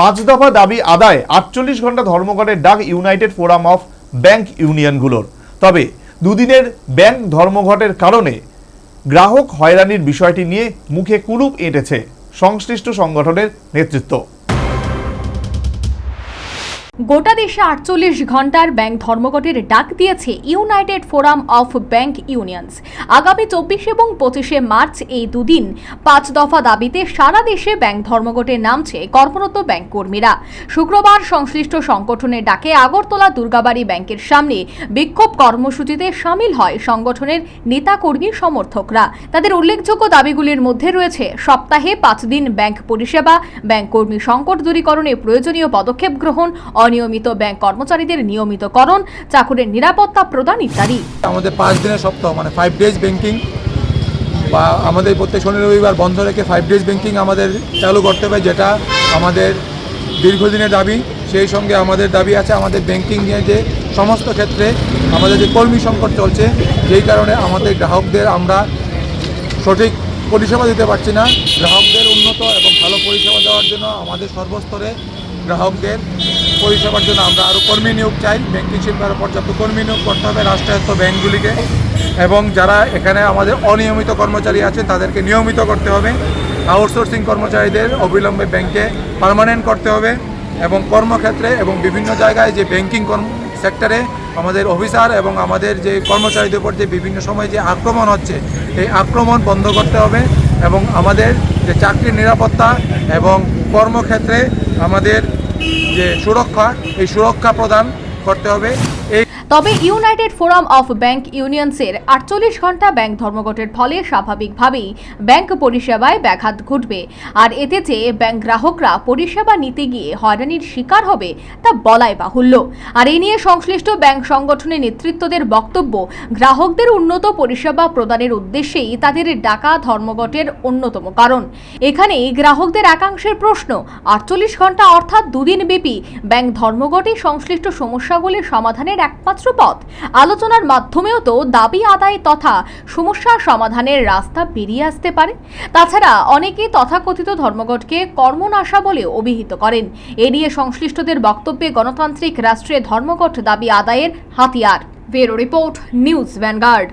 পাঁচ দফা দাবি আদায়, আটচল্লিশ ঘণ্টা ধর্মঘটের ডাক ইউনাইটেড ফোরাম অফ ব্যাংক ইউনিয়নগুলোর। তবে দুদিনের ব্যাংক ধর্মঘটের কারণে গ্রাহক হয়রানির বিষয়টি নিয়ে মুখে কুলুপ এঁটেছে সংশ্লিষ্ট সংগঠনের নেতৃত্ব। গোটা দেশে আটচল্লিশ ঘণ্টার ব্যাংক ধর্মঘটের ডাক দিয়েছে United Forum of Bank Unions. আগামী চব্বিশ এবং পঁচিশে মার্চ এই দুদিন পাঁচ দফা দাবিতে সারা দেশে ব্যাংক ধর্মঘটে নামছে কর্মরত ব্যাংক কর্মীরা। শুক্রবার সংশ্লিষ্ট সংগঠনের ডাকে আগরতলা দুর্গাবাড়ি ব্যাংকের সামনে বিক্ষোভ কর্মসূচিতে সামিল হয় সংগঠনের নেতাকর্মী সমর্থকরা। তাদের উল্লেখযোগ্য দাবিগুলির মধ্যে রয়েছে সপ্তাহে পাঁচ দিন ব্যাংক পরিষেবা, ব্যাংক কর্মী সংকট দূরীকরণে প্রয়োজনীয় পদক্ষেপ গ্রহণ অনিয়মিত ব্যাংক কর্মচারীদের নিয়মিতকরণ, চাকুরের নিরাপত্তা প্রদান ইত্যাদি। আমাদের পাঁচ দিনের সপ্তাহ মানে ফাইভ ডেজ ব্যাংকিং বা আমাদের প্রত্যেক শনি রবিবার বন্ধ রেখে ফাইভ ডেজ ব্যাংকিং আমাদের চালু করতে হবে, যেটা আমাদের দীর্ঘদিনের দাবি। সেই সঙ্গে আমাদের দাবি আছে, আমাদের ব্যাংকিং নিয়ে যে সমস্ত ক্ষেত্রে আমাদের যে কর্মী সংকট চলছে, যেই কারণে আমাদের গ্রাহকদের আমরা সঠিক পরিষেবা দিতে পারছি না। গ্রাহকদের উন্নত এবং ভালো পরিষেবা দেওয়ার জন্য আমাদের সর্বস্তরে গ্রাহকদের পরিষেবার জন্য আমরা আরও কর্মী নিয়োগ চাই। ব্যাংকিং শিল্পে আরও পর্যাপ্ত কর্মী নিয়োগ করতে হবে রাষ্ট্রায়ত্ত ব্যাংকগুলিকে। এবং যারা এখানে আমাদের অনিয়মিত কর্মচারী আছে তাদেরকে নিয়মিত করতে হবে। আউটসোর্সিং কর্মচারীদের অবিলম্বে ব্যাংকে পার্মানেন্ট করতে হবে। এবং কর্মক্ষেত্রে এবং বিভিন্ন জায়গায় যে ব্যাংকিং কর্ম, সেক্টরে আমাদের অফিসার এবং আমাদের যে কর্মচারীদের উপর যে বিভিন্ন সময় যে আক্রমণ হচ্ছে, এই আক্রমণ বন্ধ করতে হবে। এবং আমাদের যে চাকরির নিরাপত্তা এবং কর্মক্ষেত্রে আমাদের যে সুরক্ষা এই সুরক্ষা প্রদান করতে হবে। তবে ইউনাইটেড ফোরাম অফ ব্যাংক ইউনিয়নসের আটচল্লিশ ঘণ্টা ব্যাংক ধর্মঘটের ফলে স্বাভাবিকভাবেই ব্যাংক পরিষেবায় ব্যাঘাত ঘটবে। আর এতে যে ব্যাংক গ্রাহকরা পরিষেবা নিতে গিয়ে হয়রানির শিকার হবে, তা বলাই বাহুল্য। আর এ নিয়ে সংশ্লিষ্ট ব্যাংক সংগঠনের নেতৃত্বদের বক্তব্য, গ্রাহকদের উন্নত পরিষেবা প্রদানের উদ্দেশ্যেই তাদের ডাকা ধর্মঘটের অন্যতম কারণ। এখানে গ্রাহকদের একাংশের প্রশ্ন, আটচল্লিশ ঘণ্টা অর্থাৎ দুদিন ব্যাপী ব্যাংক ধর্মঘটে সংশ্লিষ্ট সমস্যাগুলির সমাধানের একমাত্র পথ। আলোচনার মাধ্যমেও তো দাবি আদায় তথা সমস্যা সমাধানের রাস্তা বেরিয়ে আসতে পারে। তাছাড়া অনেকে তথাকথিত ধর্মঘটকে কর্মনাশা বলে অভিহিত করেন। এ নিয়ে সংশ্লিষ্টদের বক্তব্যে গণতান্ত্রিক রাষ্ট্রে ধর্মঘট দাবি আদায়ের হাতিয়ার। Bureau report, News Vanguard.